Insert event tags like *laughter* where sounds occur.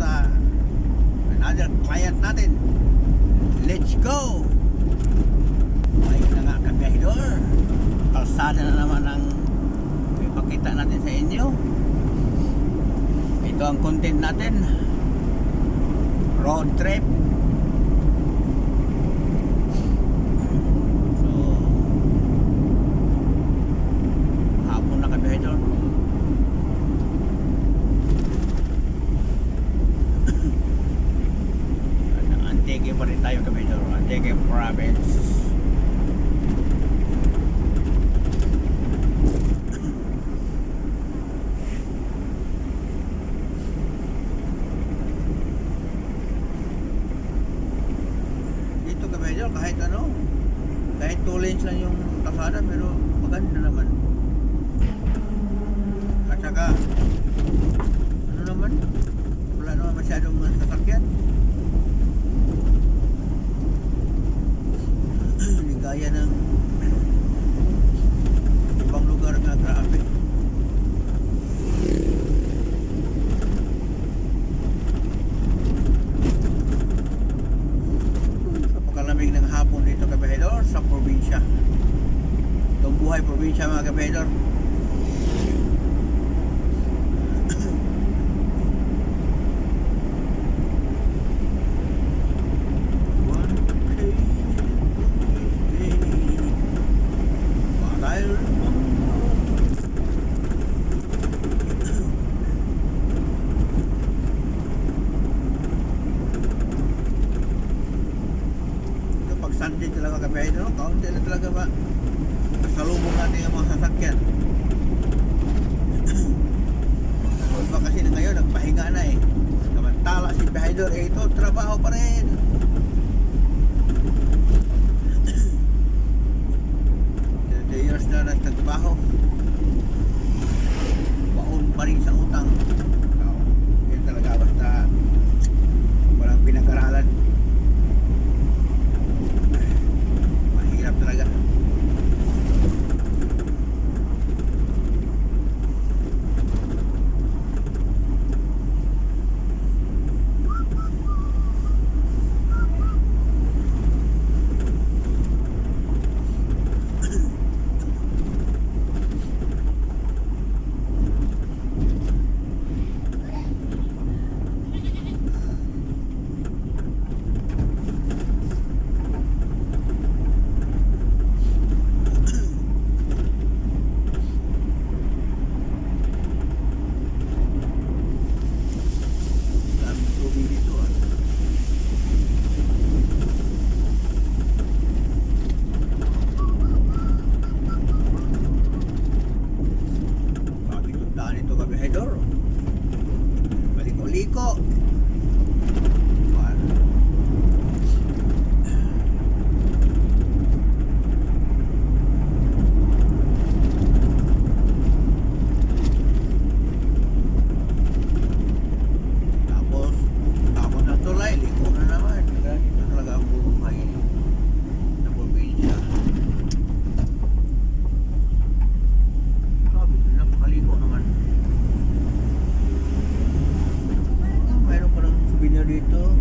sa another client natin. Let's go! Ayun na nga kabiyahidor. Kalsada na naman ang ipakita natin sa inyo. Ito ang content natin. Road trip. So, hapon na kabiyahidor. Tayo kabiyahidor. Antique province. dito ka medyo kahit ano kahit 2 lanes lang yung kalsada pero maganda naman at ano naman wala naman masyadong mga sasakyan gaya ng ibang lugar na grabe Napakalamig ng hapon dito kabahedor sa probinsya. Itong buhay probinsya mga kabahedor. Sunday talaga kami no? kaunti na talaga ba? Salubong natin yung mga sasakyan. *coughs* Huwag ba kasi na ngayon nagpahinga na eh. Samantala si Bahidor eh ito trabaho pa rin. *coughs* 30 years na nagtatrabaho. Baon pa rin sa utang Benidorm. Maliko-liko. dito.